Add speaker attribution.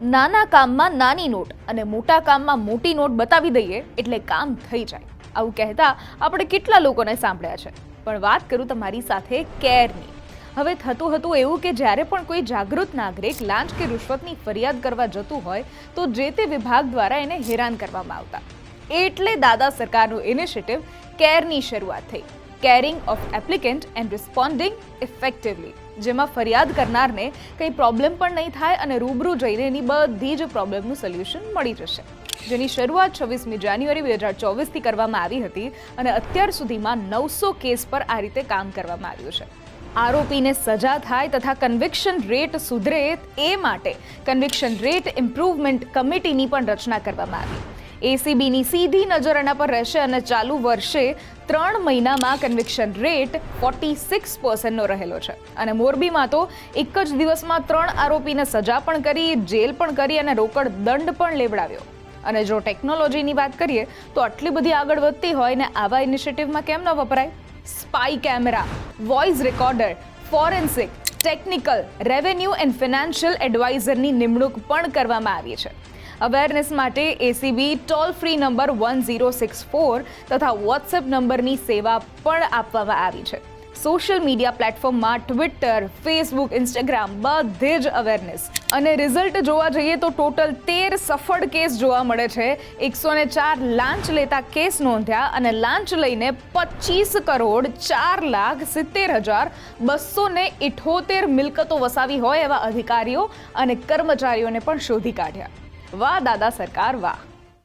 Speaker 1: નાના કામમાં નાની નોટ અને મોટા કામમાં મોટી નોટ બતાવી દઈએ એટલે કામ થઈ જાય. આવું કહેતા આપણે કેટલા લોકોને સાંભળ્યા છે. પણ વાત કરું તમારી સાથે કેરની. હવે થતું હતું એવું કે જ્યારે પણ કોઈ જાગૃત નાગરિક લાંચ કે રૂશ્વતની ફરિયાદ કરવા જતું હોય, તો જે તે વિભાગ દ્વારા એને હેરાન કરવામાં આવતા. એટલે દાદા સરકારનું ઇનિશિયેટિવ કેરની શરૂઆત થઈ. Caring of applicant and responding effectively જેમાં ફરિયાદ કરનારને કંઈ પ્રોબ્લેમ પણ નહીં થાય અને રૂબરૂ જઈને એની બધી જ પ્રોબ્લેમનું સોલ્યુશન મળી જશે. જેની શરૂઆત છવ્વીસમી જાન્યુઆરી બે હજાર ચોવીસથી કરવામાં આવી હતી અને અત્યાર સુધીમાં નવસો કેસ પર આ રીતે કામ કરવામાં આવ્યું છે. આરોપીને સજા થાય તથા કન્વિક્શન રેટ સુધરે એ માટે કન્વિક્શન રેટ ઇમ્પ્રુવમેન્ટ કમિટીની પણ રચના કરવામાં આવી. એસીબીની સીધી નજર એના પર રહેશે અને ચાલુ વર્ષે ત્રણ મહિનામાં કન્વિક્શન રેટ ફોર્ટી સિક્સ પર્સન્ટનો રહેલો છે. અને મોરબીમાં તો એક જ દિવસમાં ત્રણ આરોપીને સજા પણ કરી, જેલ પણ કરી અને રોકડ દંડ પણ લેવડાવ્યો. અને જો ટેકનોલોજીની વાત કરીએ, તો આટલી બધી આગળ વધતી હોય ને આવા ઇનિશિયેટિવમાં કેમ ન વપરાય? Spy camera voice recorder forensic technical revenue and financial એડવાઇઝરની નિમણૂક પણ કરવામાં આવી છે. અવેરનેસ માટે ACB toll free number one zero six four તથા વોટ્સએપ નંબરની સેવા પણ આપવામાં આવી છે. સોશિયલ મીડિયા પ્લેટફોર્મમાં ટ્વિટર ફેસબુક ઇન્સ્ટાગ્રામ બધે જ અવેરનેસ અને રિઝલ્ટ જોવા જઈએ તો ટોટલ તેર સફળ કેસ જોવા મળે છે. એકસો ને ચાર લાંચ લેતા કેસ નોંધ્યા અને લાંચ લઈને પચીસ કરોડ ચાર લાખ સિત્તેર હજાર બસો ને મિલકતો વસાવી હોય એવા અધિકારીઓ અને કર્મચારીઓને પણ શોધી કાઢ્યા. વાહ દાદા સરકાર વાહ.